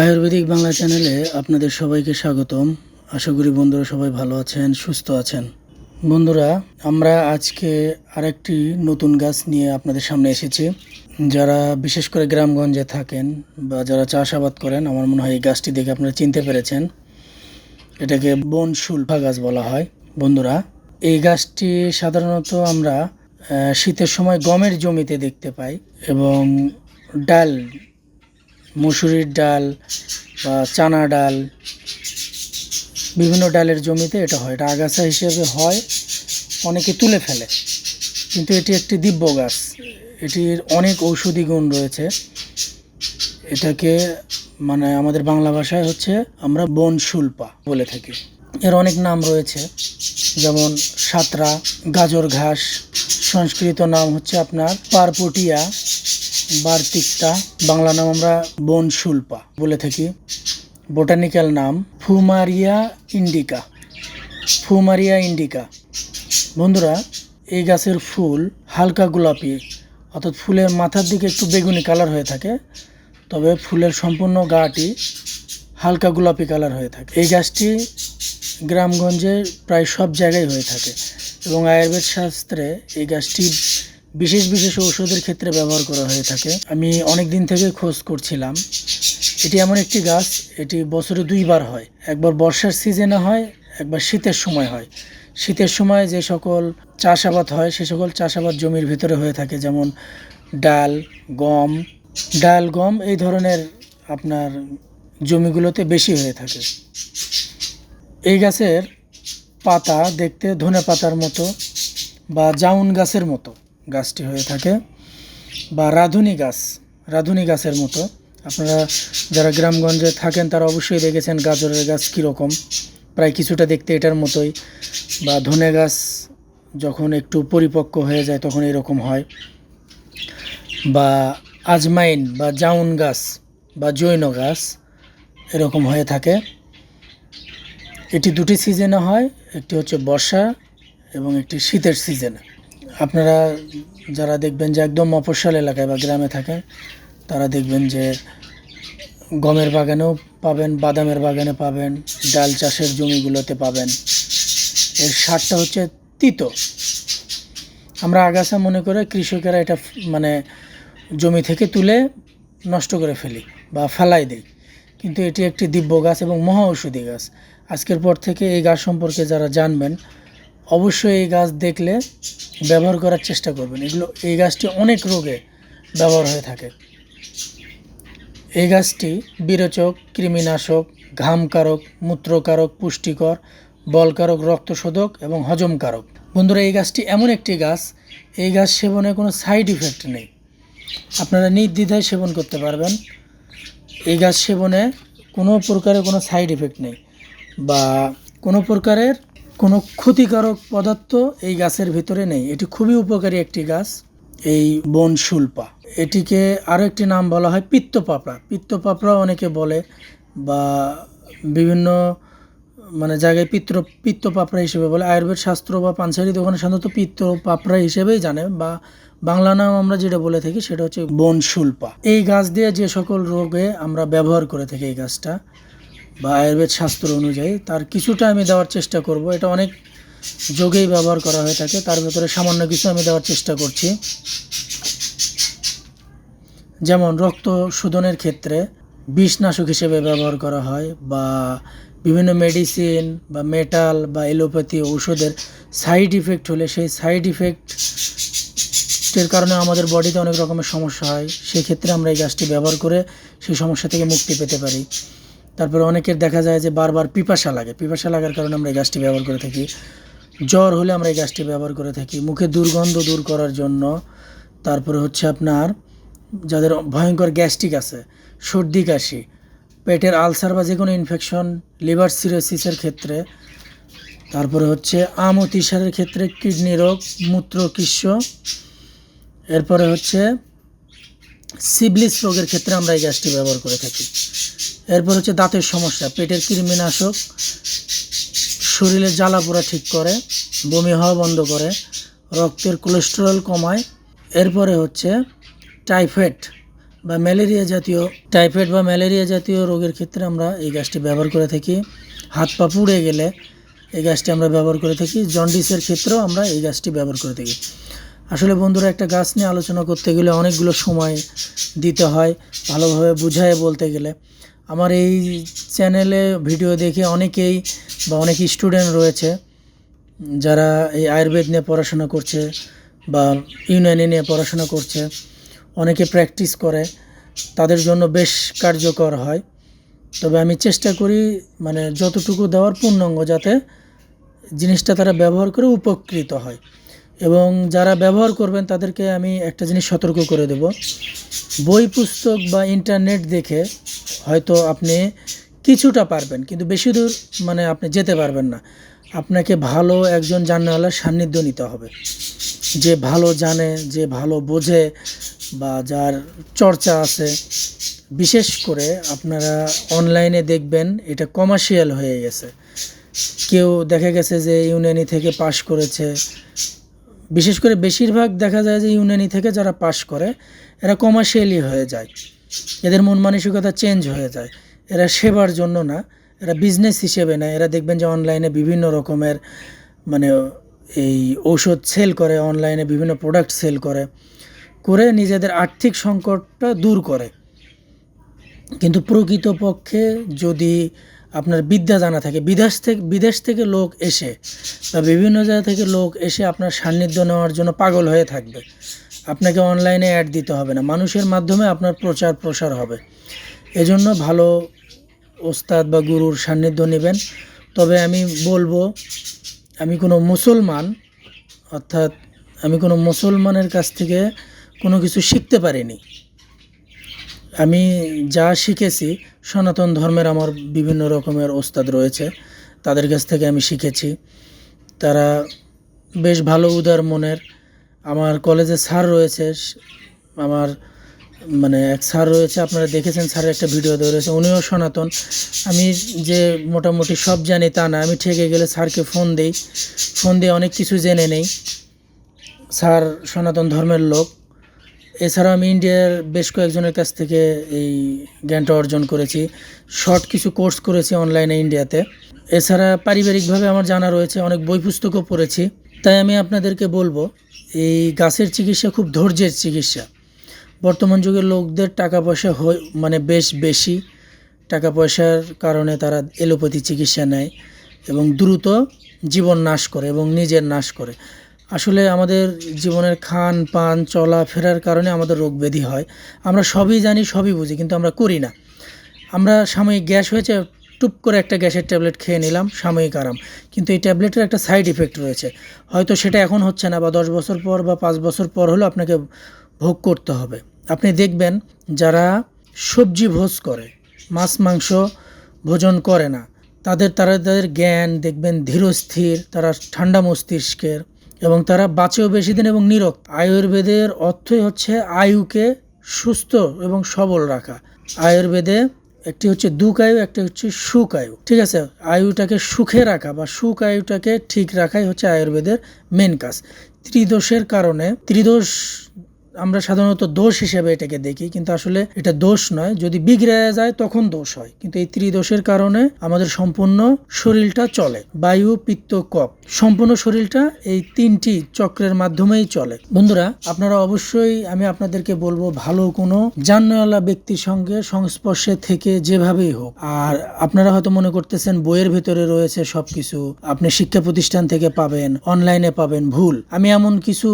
আয়ুর্বেদিক বাংলা চ্যানেলে আপনাদের সবাইকে স্বাগতম। আশা করি বন্ধুরা সবাই ভালো আছেন, সুস্থ আছেন। বন্ধুরা, আমরা আজকে আরেকটি নতুন গাছ নিয়ে আপনাদের সামনে এসেছি। যারা বিশেষ করে গ্রামগঞ্জে থাকেন বা যারা চাষাবাদ করেন, আমার মনে হয় এই গাছটি দেখে আপনারা চিনতে পেরেছেন। এটাকে বন শুল্ফা গাছ বলা হয়। বন্ধুরা, এই গাছটি সাধারণত আমরা শীতের সময় গমের জমিতে দেখতে পাই এবং ডাল মুসুরির ডাল বা চানা ডাল, বিভিন্ন ডালের জমিতে এটা হয়। এটা আগাছা হিসেবে হয়, অনেকে তুলে ফেলে। কিন্তু এটি একটি দিব্য গাছ। এটির অনেক ঔষধি গুণ রয়েছে। এটাকে মানে আমাদের বাংলা ভাষায় হচ্ছে আমরা বন শুল্পা বলে থাকি। এর অনেক নাম রয়েছে, যেমন সাতরা, গাজর ঘাস, সংস্কৃত নাম হচ্ছে আপনার পারপটিয়া বার্তিকটা। বাংলা নাম আমরা বন শুল্পা বলে থাকি। বোটানিক্যাল নাম ফুমারিয়া ইন্ডিকা। ফুমারিয়া ইন্ডিকা। বন্ধুরা, এই গাছের ফুল হালকা গোলাপি, অর্থাৎ ফুলের মাথার দিকে একটু বেগুনি কালার হয়ে থাকে, তবে ফুলের সম্পূর্ণ গাটি হালকা গোলাপি কালার হয়ে থাকে। এই গাছটি গ্রামগঞ্জে প্রায় সব জায়গায় হয়ে থাকে এবং আয়ুর্বেদ শাস্ত্রে এই গাছটি বিশেষ বিশেষ ঔষধের ক্ষেত্রে ব্যবহার করা হয়ে থাকে। আমি অনেক দিন থেকে খোঁজ করছিলাম। এটি এমন একটি গাছ, এটি বছরে দুইবার হয়। একবার বর্ষার সিজনে হয়, একবার শীতের সময় হয়। শীতের সময় যে সকল চাষাবাদ হয়, সে সকল চাষাবাদ জমির ভিতরে হয়ে থাকে। যেমন ডাল, গম ডাল, গম এই ধরনের আপনার জমিগুলোতে বেশি হয়ে থাকে। এই গাছের পাতা দেখতে ধনে পাতার মতো বা জাউন গাছের মতো। গাছটি হয়ে থাকে বা রাধুনি গাছ, রাধুনি গাছের মতো। আপনারা যারা গ্রামগঞ্জে থাকেন, তারা অবশ্যই দেখেছেন গাজরের গাছ কীরকম। প্রায় কিছুটা দেখতে এটার মতোই। বা ধনে গাছ যখন একটু পরিপক্ক হয়ে যায়, তখন এরকম হয়। বা আজমাইন বা জাউন গাছ বা জৈন গাছ এরকম হয়ে থাকে। এটি দুটি সিজনে হয়, একটি হচ্ছে বর্ষা এবং একটি শীতের সিজনে। আপনারা যারা দেখবেন যে একদম মফস্বল এলাকায় বা গ্রামে থাকেন তারা দেখবেন যে গমের বাগানেও পাবেন, বাদামের বাগানে পাবেন, ডাল চাষের জমিগুলোতে পাবেন। এর সারটা হচ্ছে তিতো। আমরা আগাছা মনে করে কৃষকেরা এটা মানে জমি থেকে তুলে নষ্ট করে ফেলি বা ফেলাই দিই। কিন্তু এটি একটি দিব্য গাছ এবং মহা ঔষধি গাছ। আজকের পর থেকে এই গাছ সম্পর্কে যারা জানবেন অবশ্যই এই গাছ দেখলে ব্যবহার করার চেষ্টা করবেন। এগুলো, এই গাছটি অনেক রোগে ব্যবহার হয়ে থাকে। এই গাছটি বিরোচক, কৃমিনাশক, ঘামকারক, মূত্রকারক, পুষ্টিকর, বলকারক, রক্তশোধক এবং হজমকারক। বন্ধুরা, এই গাছটি এমন একটি গাছ। এই গাছ সেবনে কোনো সাইড ইফেক্ট নেই। আপনারা নির্দ্বিধায় সেবন করতে পারবেন। এই গাছ সেবনে কোনো প্রকারের কোনো সাইড ইফেক্ট নেই বা কোনো প্রকারের কোনো ক্ষতিকারক পদার্থ এই গাছের ভিতরে নেই। এটি খুবই উপকারী একটি গাছ, এই বন শুল্পা এটিকে আরও একটি নাম বলা হয় পিত্ত পাপড়া পিত্ত পাপড়া অনেকে বলে বা বিভিন্ন মানে জায়গায় পিত্র পিত্ত পাপড়া হিসেবে বলে। আয়ুর্বেদ শাস্ত্র বা পাঞ্চারি দোকানে সাধারণত পিত্ত পাপড়া হিসেবেই জানে বা বাংলা নাম আমরা যেটা বলে থাকি সেটা হচ্ছে বন শুল্পা এই গাছ দিয়ে যে সকল রোগে আমরা ব্যবহার করে থাকি এই গাছটা। বা আয়ুর্বেদ শাস্ত্র অনুযায়ী তার কিছুটা আমি দেওয়ার চেষ্টা করব। এটা অনেক যোগেই ব্যবহার করা হয়ে থাকে, তার ভেতরে সামান্য কিছু আমি দেওয়ার চেষ্টা করছি। যেমন রক্ত শোধনের ক্ষেত্রে বিষনাশক হিসেবে ব্যবহার করা হয় বা বিভিন্ন মেডিসিন বা মেটাল বা এলোপ্যাথি ঔষধের সাইড ইফেক্ট হলে সেই সাইড ইফেক্টের কারণে আমাদের বডিতে অনেক রকমের সমস্যা হয়। সেই ক্ষেত্রে আমরা এই গাছটি ব্যবহার করে সেই সমস্যা থেকে মুক্তি পেতে পারি। তারপরে অনেকের দেখা যায় যে বারবার পিপাসা লাগে। পিপাসা লাগার কারণে আমরা এই গাছটি ব্যবহার করে থাকি। জ্বর হলে আমরা এই গাছটি ব্যবহার করে থাকি। মুখে দুর্গন্ধ দূর করার জন্য। তারপরে হচ্ছে আপনার যাদের ভয়ঙ্কর গ্যাস্ট্রিক আছে, সর্দি, কাশি, পেটের আলসার বা যে কোনো ইনফেকশন লিভার সিরোসিসের ক্ষেত্রে। তারপরে হচ্ছে আম অতিসারের ক্ষেত্রে কিডনি রোগ, মূত্রকিস্য। এরপরে হচ্ছে সিবলিস রোগের ক্ষেত্রে আমরা এই গ্যাসটি ব্যবহার করে থাকি। এরপর হচ্ছে দাঁতের সমস্যা, পেটের কৃমিনাশক শরীরের জ্বালা পোড়া ঠিক করে, বমি হওয়া বন্ধ করে, রক্তের কোলেস্টেরল কমায়, এরপরে হচ্ছে টাইফয়েড বা ম্যালেরিয়া জাতীয়, টাইফয়েড বা ম্যালেরিয়া জাতীয় রোগের ক্ষেত্রে আমরা এই গাছটি ব্যবহার করে থাকি। হাত পা পুড়ে গেলে এই গাছটি আমরা ব্যবহার করে থাকি। জন্ডিসের ক্ষেত্রেও আমরা এই গাছটি ব্যবহার করে থাকি। আসলে বন্ধুরা, একটা গাছ নিয়ে আলোচনা করতে গেলে অনেকগুলো সময় দিতে হয় ভালোভাবে বুঝায় বলতে গেলে। আমার এই চ্যানেলে ভিডিও দেখে অনেকেই বা অনেক স্টুডেন্ট রয়েছে যারা এই আয়ুর্বেদ নিয়ে পড়াশোনা করছে বা ইউনানি নিয়ে পড়াশোনা করছে, অনেকে প্র্যাকটিস করে, তাদের জন্য বেশ কার্যকর হয়। তবে আমি চেষ্টা করি মানে যতটুকু দেওয়ার পূর্ণাঙ্গ যাতে জিনিসটা তারা ব্যবহার করে উপকৃত হয়। এবং যারা ব্যবহার করবেন, তাদেরকে আমি একটা জিনিস সতর্ক করে দেব। বই, পুস্তক বা ইন্টারনেট দেখে হয়তো আপনি কিছুটা পারবেন, কিন্তু বেশি দূর মানে আপনি যেতে পারবেন না। আপনাকে ভালো একজন জাননেওয়ালার সান্নিধ্য নিতে হবে। যে ভালো জানে, যে ভালো বোঝে বা যার চর্চা আছে, বিশেষ করে আপনারা অনলাইনে দেখবেন, এটা কমার্শিয়াল হয়ে গেছে। কেউ দেখা গেছে যে ইউনানি থেকে পাশ করেছে বিশেষ করে বেশিরভাগ দেখা যায় যে ইউনানি থেকে যারা পাশ করে, এরা কমার্শিয়ালি হয়ে যায়। এদের মন মানসিকতা চেঞ্জ হয়ে যায়। এরা সেবার জন্য না, এরা বিজনেস হিসেবে না এরা দেখবেন যে অনলাইনে বিভিন্ন রকমের মানে এই ঔষধ সেল করে, অনলাইনে বিভিন্ন প্রোডাক্ট সেল করে করে নিজেদের আর্থিক সংকটটা দূর করে। কিন্তু প্রকৃতপক্ষে যদি আপনার বিদ্যা জানা থাকে। বিদেশ থেকে বিদেশ থেকে লোক এসে বা বিভিন্ন জায়গা থেকে লোক এসে আপনার সান্নিধ্য নেওয়ার জন্য পাগল হয়ে থাকবে। আপনাকে অনলাইনে অ্যাড দিতে হবে না। মানুষের মাধ্যমে আপনার প্রচার প্রসার হবে। এজন্য ভালো ওস্তাদ বা গুরুর সান্নিধ্য নেবেন। তবে আমি বলব, আমি কোনো মুসলমান, অর্থাৎ আমি কোনো মুসলমানের কাছ থেকে কোনো কিছু শিখতে পারিনি। আমি যা শিখেছি সনাতন ধর্মের আমার বিভিন্ন রকমের ওস্তাদ রয়েছে, তাদের কাছ থেকে আমি শিখেছি। তারা বেশ ভালো উদার মনের। আমার কলেজে স্যার রয়েছে, আমার মানে এক স্যার রয়েছে, আপনারা দেখেছেন স্যারের একটা ভিডিও দেওয়া রয়েছে, উনিও সনাতন। আমি যে মোটামুটি সব জানি তা না, আমি ঠেকে গেলে স্যারকে ফোন দিই। ফোন দিয়ে অনেক কিছু জেনে নেই। স্যার সনাতন ধর্মের লোক। এছাড়াও আমি ইন্ডিয়ার বেশ কয়েকজনের কাছ থেকে এই জ্ঞানটা অর্জন করেছি। শর্ট কিছু কোর্স করেছি অনলাইনে ইন্ডিয়াতে এছাড়া পারিবারিকভাবে আমার জানা রয়েছে, অনেক বই পুস্তকও পড়েছি। তাই আমি আপনাদেরকে বলব, এই গাছের চিকিৎসা খুব ধৈর্যের চিকিৎসা। বর্তমান যুগের লোকদের টাকা পয়সা হয় মানে বেশ বেশি। টাকা পয়সার কারণে তারা এলোপ্যাথি চিকিৎসা নেয় এবং দ্রুত জীবন নাশ করে এবং নিজের নাশ করে। আসলে আমাদের জীবনের খান পান চলা ফেরার কারণে আমাদের রোগ ব্যাধি হয়। আমরা সবই জানি, সবই বুঝি, কিন্তু আমরা করি না। আমরা সাময়িক গ্যাস হয়েছে, টুপ করে একটা গ্যাসের ট্যাবলেট খেয়ে নিলাম, সাময়িক আরাম। কিন্তু এই ট্যাবলেটের একটা সাইড ইফেক্ট রয়েছে। হয়তো সেটা এখন হচ্ছে না বা দশ বছর পর বা পাঁচ বছর পর হলেও আপনাকে ভোগ করতে হবে। আপনি দেখবেন যারা সবজি ভোজ করে, মাছ, মাংস ভোজন করে না, তাদের, তারা তাদের জ্ঞান দেখবেন ধীরস্থির, তারা ঠান্ডা মস্তিষ্কের এবং তারা বাঁচেও বেশি দিন এবং নিরোগ। আয়ুর্বেদের অর্থই হচ্ছে আয়ুকে সুস্থ এবং সবল রাখা। আয়ুর্বেদে একটি হচ্ছে দুকায়ু একটি হচ্ছে সুখ আয়ু। ঠিক আছে? আয়ুটাকে সুখে রাখা বা সুখ আয়ুটাকে ঠিক রাখাই হচ্ছে আয়ুর্বেদের মেন কাজ। ত্রিদোষের কারণে, ত্রিদোষ আমরা সাধারণত দোষ হিসেবে এটাকে দেখি, কিন্তু আসলে এটা দোষ নয়। যদি বিগড়ে যায়, তখন দোষ হয়। কিন্তু এই ত্রিদোষের কারণে আমাদের সম্পূর্ণ শরীরটা চলে। বায়ু, পিত্ত কপ সম্পূর্ণ শরীরটা এই তিনটি চক্রের মাধ্যমেই চলে। বন্ধুরা, আপনারা অবশ্যই, আমি আপনাদেরকে বলব, ভালো কোনো জানওয়ালা ব্যক্তির সঙ্গে সংস্পর্শে থেকে যেভাবেই হোক। আর আপনারা হয়তো মনে করতেছেন, বইয়ের ভেতরে রয়েছে সবকিছু। আপনি শিক্ষা প্রতিষ্ঠান থেকে পাবেন, অনলাইনে পাবেন, ভুল। আমি এমন কিছু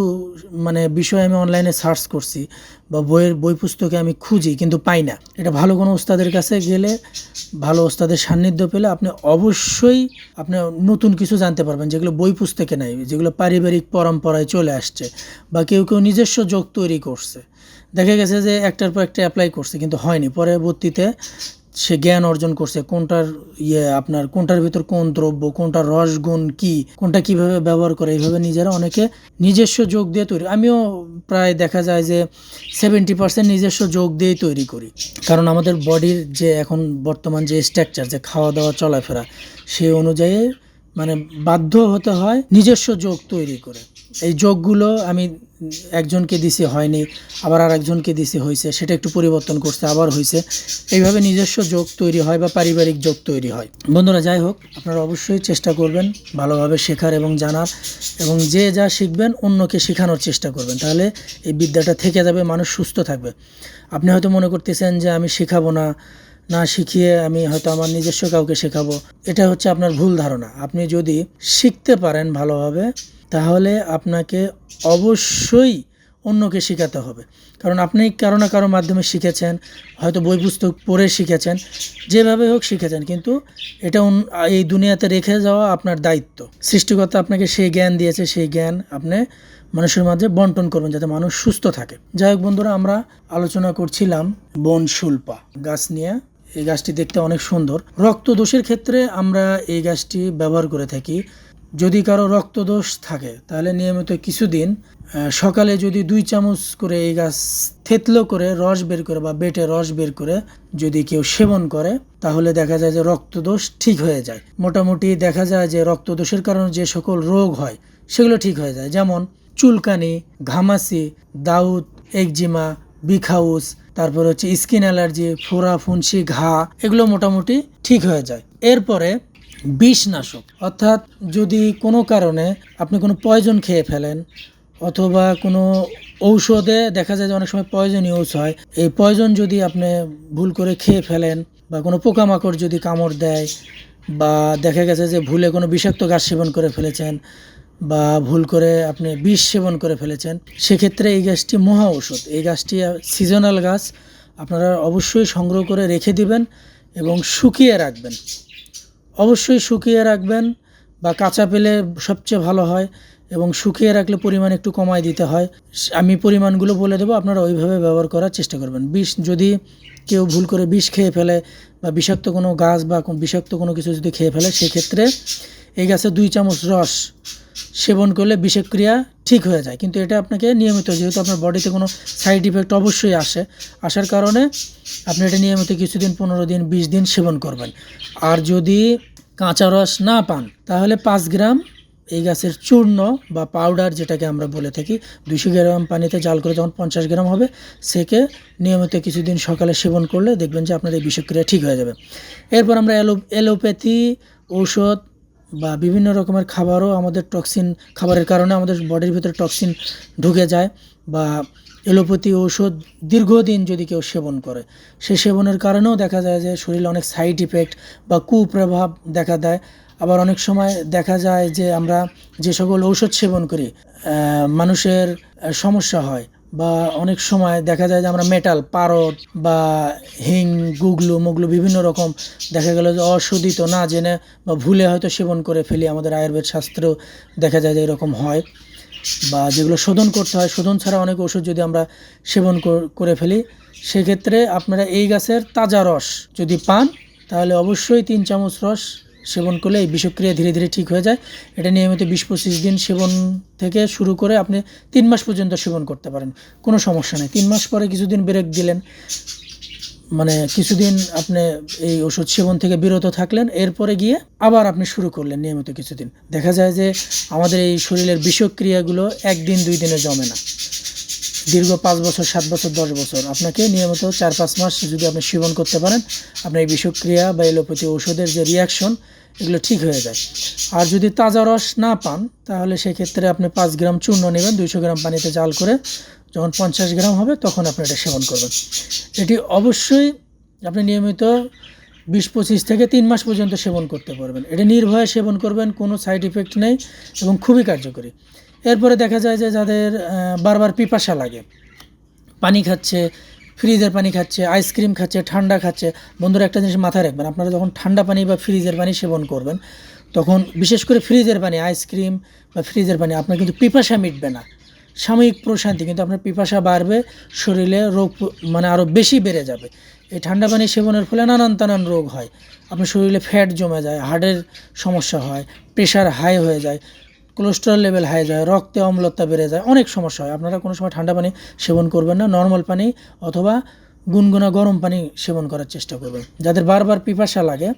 মানে বিষয় আমি অনলাইনে সার্চ করছি বা বইয়ের, বই পুস্তকে আমি খুঁজি কিন্তু পাই না। এটা ভালো কোনো ওস্তাদের কাছে গেলে, ভালো ওস্তাদের সান্নিধ্য পেলে আপনি অবশ্যই আপনি নতুন কিছু জানতে পারবেন, যেগুলো বই পুস্তকে নাই, যেগুলো পারিবারিক পরম্পরায় চলে আসছে বা কেউ কেউ নিজস্ব যোগ তৈরি করছে। দেখা গেছে যে একটার পর একটা অ্যাপ্লাই করছে কিন্তু হয়নি। পরবর্তীতে সে জ্ঞান অর্জন করছে, কোনটার ইয়ে আপনার, কোনটার ভিতর কোন দ্রব্য, কোনটার রসগুণ কি, কোনটা কীভাবে ব্যবহার করে, এইভাবে নিজেরা অনেকে নিজস্ব যোগ দিয়ে তৈরি আমিও প্রায় দেখা যায় যে সেভেন্টি পার্সেন্ট নিজস্ব যোগ দিয়েই তৈরি করি। কারণ আমাদের বডির যে এখন বর্তমান যে স্ট্রাকচার যে খাওয়া দাওয়া চলাফেরা সেই অনুযায়ী মানে বাধ্য হতে হয় নিজস্ব যোগ তৈরি করে। এই যোগগুলো আমি একজনকে দিছি হয়নি, আবার আর একজনকে দিছি হয়েছে সেটা একটু পরিবর্তন করছে, আবার হয়েছে এইভাবে নিজস্ব যোগ তৈরি হয় বা পারিবারিক যোগ তৈরি হয়। বন্ধুরা, যাই হোক, আপনারা অবশ্যই চেষ্টা করবেন ভালোভাবে শেখার এবং জানার, এবং যে যা শিখবেন অন্যকে শেখানোর চেষ্টা করবেন। তাহলে এই বিদ্যাটা থেকে যাবে, মানুষ সুস্থ থাকবে। আপনি হয়তো মনে করতেছেন যে, আমি শেখাবো না না শিখিয়ে আমি হয়তো আমার নিজস্ব কাউকে শেখাবো। এটা হচ্ছে আপনার ভুল ধারণা। আপনি যদি শিখতে পারেন ভালোভাবে তাহলে আপনাকে অবশ্যই অন্যকে শেখাতে হবে। কারণ আপনি কারও না কারও মাধ্যমে শিখেছেন, হয়তো বই পুস্তক পড়ে শিখেছেন, যেভাবে হোক শিখেছেন, কিন্তু এটা এই দুনিয়াতে রেখে যাওয়া আপনার দায়িত্ব। সৃষ্টিকর্তা আপনাকে সেই জ্ঞান দিয়েছে, সেই জ্ঞান আপনি মানুষের মাঝে বন্টন করবেন যাতে মানুষ সুস্থ থাকে। যাই হোক বন্ধুরা, আমরা আলোচনা করছিলাম বন শুল্পা গাছ নিয়ে। এই গাছটি দেখতে অনেক সুন্দর। রক্তদোষের ক্ষেত্রে আমরা এই গাছটি ব্যবহার করে থাকি। যদি কারও রক্তদোষ থাকে, তাহলে নিয়মিত কিছুদিন সকালে যদি দুই চামচ করে এই গাছ থেতলো করে রস বের করে বা বেটে রস বের করে যদি কেউ সেবন করে, তাহলে দেখা যায় যে রক্তদোষ ঠিক হয়ে যায়। মোটামুটি দেখা যায় যে রক্তদোষের কারণে যে সকল রোগ হয়, সেগুলো ঠিক হয়ে যায়। যেমন চুলকানি ঘামাসি দাউদ, একজিমা, বিখাউস, তারপর হচ্ছে স্কিন অ্যালার্জি ফোড়া ফুনসি ঘা, এগুলো মোটামুটি ঠিক হয়ে যায়। এরপরে বিষনাশক। অর্থাৎ যদি কোনো কারণে আপনি কোনো পয়জন খেয়ে ফেলেন অথবা কোনো ঔষধে দেখা যায় যে অনেক সময় পয়জন ইউজ হয়, এই পয়জন যদি আপনি ভুল করে খেয়ে ফেলেন বা কোনো পোকামাকড় যদি কামড় দেয় বা দেখা গেছে যে ভুলে কোনো বিষাক্ত গাছ সেবন করে ফেলেছেন বা ভুল করে আপনি বিষ সেবন করে ফেলেছেন, সেক্ষেত্রে এই গাছটি মহা ঔষধ। এই গাছটি সিজনাল গাছ, আপনারা অবশ্যই সংগ্রহ করে রেখে দিবেন এবং শুকিয়ে রাখবেন। অবশ্যই শুকিয়ে রাখবেন বা কাঁচা পেলে সবচেয়ে ভালো হয় এবং শুকিয়ে রাখলে পরিমাণ একটু কমায় দিতে হয়। আমি পরিমাণগুলো বলে দেবো, আপনারা ওইভাবে ব্যবহার করার চেষ্টা করবেন। বিষ যদি কেউ ভুল করে বিষ খেয়ে ফেলে বা বিষাক্ত কোনো গাছ বা বিষাক্ত কোনো কিছু যদি খেয়ে ফেলে, সেক্ষেত্রে এই গাছে দুই চামচ রস সেবন করলে বিষক্রিয়া ঠিক হয়ে যায়। কিন্তু এটা আপনাকে নিয়মিত, যেহেতু আপনার বডিতে কোনো সাইড ইফেক্ট অবশ্যই আসে, আসার কারণে আপনি এটা নিয়মিত কিছুদিন, পনেরো দিন, বিশ দিন সেবন করবেন। আর যদি কাঁচা রস না পান, তাহলে পাঁচ গ্রাম এই গাছের চূর্ণ বা পাউডার যেটাকে আমরা বলে থাকি দুশো গ্রাম পানিতে জাল করে যখন পঞ্চাশ গ্রাম হবে, সেকে নিয়মিত কিছুদিন সকালে সেবন করলে দেখবেন যে আপনার এই বিষক্রিয়া ঠিক হয়ে যাবে। এরপর আমরা এলো এলোপ্যাথি ঔষধ বা বিভিন্ন রকমের খাবারও আমাদের টক্সিন খাবারের কারণে আমাদের বডির ভিতরে টক্সিন ঢুকে যায় বা এলোপ্যাথি ঔষধ দীর্ঘদিন যদি কেউ সেবন করে, সে সেবনের কারণেও দেখা যায় যে শরীরে অনেক সাইড ইফেক্ট বা কুপ্রভাব দেখা দেয়। আবার অনেক সময় দেখা যায় যে আমরা যে সকল ঔষধ সেবন করি মানুষের সমস্যা হয় বা অনেক সময় দেখা যায় যে আমরা মেটাল পারদ বা হিং গুগলু, মুগলু বিভিন্ন রকম দেখা গেল যে অশোধিত না জেনে বা ভুলে হয়তো সেবন করে ফেলি আমাদের আয়ুর্বেদ শাস্ত্রেও দেখা যায় যে এরকম হয় বা যেগুলো শোধন করতে হয়। শোধন ছাড়া অনেক ওষুধ যদি আমরা সেবন করে ফেলি, সেক্ষেত্রে আপনারা এই গাছের তাজা রস যদি পান, তাহলে অবশ্যই তিন চামচ রস সেবন করলে এই বিষক্রিয়া ধীরে ধীরে ঠিক হয়ে যায়। এটা নিয়মিত বিশ পঁচিশ দিন সেবন থেকে শুরু করে আপনি তিন মাস পর্যন্ত সেবন করতে পারেন। কোনো সমস্যা নেই। তিন মাস পরে কিছুদিন ব্রেক দিলেন মানে কিছুদিন আপনি এই ওষুধ সেবন থেকে বিরত থাকলেন, এরপরে গিয়ে আবার আপনি শুরু করলেন নিয়মিত কিছুদিন। দেখা যায় যে আমাদের এই শরীরের বিষক্রিয়াগুলো একদিন দুই দিনে জমে না। দীর্ঘ পাঁচ বছর, সাত বছর, দশ বছর। আপনাকে নিয়মিত চার পাঁচ মাস যদি আপনি সেবন করতে পারেন, আপনার এই বিষক্রিয়া বা এলোপ্যাথি ওষুধের যে রিয়াকশন এগুলো ঠিক হয়ে যায়। আর যদি তাজা রস না পান, তাহলে সেক্ষেত্রে আপনি পাঁচ গ্রাম চূর্ণ নেবেন, দুইশো গ্রাম পানিতে জাল করে যখন পঞ্চাশ গ্রাম হবে, তখন আপনি এটা সেবন করবেন। এটি অবশ্যই আপনি নিয়মিত বিশ পঁচিশ থেকে তিন মাস পর্যন্ত সেবন করতে পারবেন। এটা নির্ভয়ে সেবন করবেন, কোনো সাইড ইফেক্ট নেই এবং খুবই কার্যকরী। এরপরে দেখা যায় যে যাদের বারবার পিপাসা লাগে। পানি খাচ্ছে, ফ্রিজের পানি খাচ্ছে, আইসক্রিম খাচ্ছে, ঠান্ডা খাচ্ছে। বন্ধুরা, একটা জিনিস মাথায় রাখবেন, আপনারা যখন ঠান্ডা পানি বা ফ্রিজের পানি সেবন করবেন, তখন বিশেষ করে ফ্রিজের পানি, আইসক্রিম বা ফ্রিজের পানি, আপনার কিন্তু পিপাসা মিটবে না। সাময়িক প্রশান্তি, কিন্তু আপনার পিপাসা বাড়বে, শরীরে রোগ মানে আরও বেশি বেড়ে যাবে। এই ঠান্ডা পানি সেবনের ফলে নানান তানান রোগ হয়। আপনার শরীরে ফ্যাট জমে যায় হার্টের সমস্যা হয় প্রেশার হাই হয়ে যায়। কোলেস্টেরল লেভেল হাই যায়, রক্তে অম্লতা বেড়ে যায়, অনেক সমস্যা হয়। আপনারা কোনো সময় ঠান্ডা পানি সেবন করবেন না নর্মাল পানি অথবা গুনগুনা গরম পানি সেবন করার চেষ্টা করবেন। যাদের বারবার পিপাসা লাগে,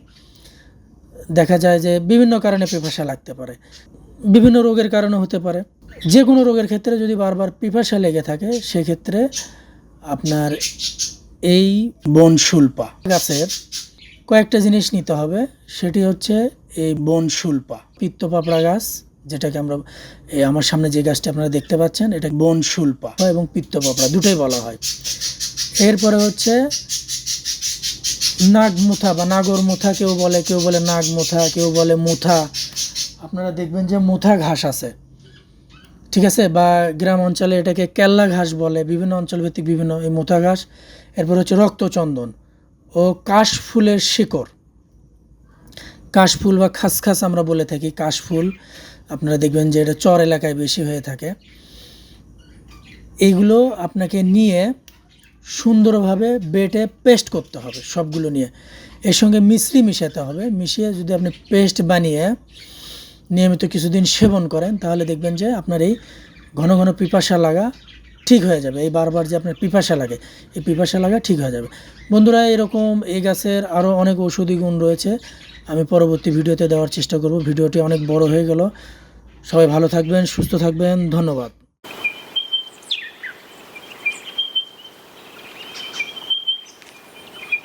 দেখা যায় যে বিভিন্ন কারণে পিপাসা লাগতে পারে। বিভিন্ন রোগের কারণে হতে পারে। যে কোনো রোগের ক্ষেত্রে যদি বারবার পিপাসা লেগে থাকে, সেক্ষেত্রে আপনার এই বনশুল্পা গাছের কয়েকটা জিনিস নিতে হবে। সেটি হচ্ছে এই বনশুল্পা, পিত্তপাপড়া গাছ যেটাকে আমরা আমার সামনে যে গাছটি আপনারা দেখতে পাচ্ছেন, এটা বনশুল্পা এবং পিত্তপাপড়া দুটোই বলা হয়। এরপরে হচ্ছে নাগমুথা বা নাগর মুথা কেউ বলে কেউ বলে নাগমুথা, কেউ বলে মুথা। আপনারা দেখবেন যে মুথা ঘাস আছে। ঠিক আছে? বা গ্রাম অঞ্চলে এটাকে কেল্লা ঘাস বলে, বিভিন্ন অঞ্চল ভিত্তিক বিভিন্ন এই মুথা ঘাস। এরপর হচ্ছে রক্তচন্দন ও কাশফুলের শিকড়। কাশফুল বা খাসখাস আমরা বলে থাকি, কাশফুল। আপনারা দেখবেন যে এটা চর এলাকায় বেশি হয়ে থাকে। এইগুলো আপনাকে নিয়ে সুন্দরভাবে বেটে পেস্ট করতে হবে সবগুলো নিয়ে। এর সঙ্গে মিশ্রি মিশাতে হবে। মিশিয়ে যদি আপনি পেস্ট বানিয়ে নিয়মিত কিছুদিন সেবন করেন, তাহলে দেখবেন যে আপনার এই ঘন ঘন পিপাসা লাগা ঠিক হয়ে যাবে। এই বারবার যে আপনার পিপাসা লাগে, এই পিপাসা লাগা ঠিক হয়ে যাবে। বন্ধুরা, এরকম এই গাছের আরও অনেক ঔষধি গুণ রয়েছে। আমি পরবর্তী ভিডিওতে দেওয়ার চেষ্টা করব। ভিডিওটি অনেক বড় হয়ে গেল। সবাই ভালো থাকবেন, সুস্থ থাকবেন। ধন্যবাদ।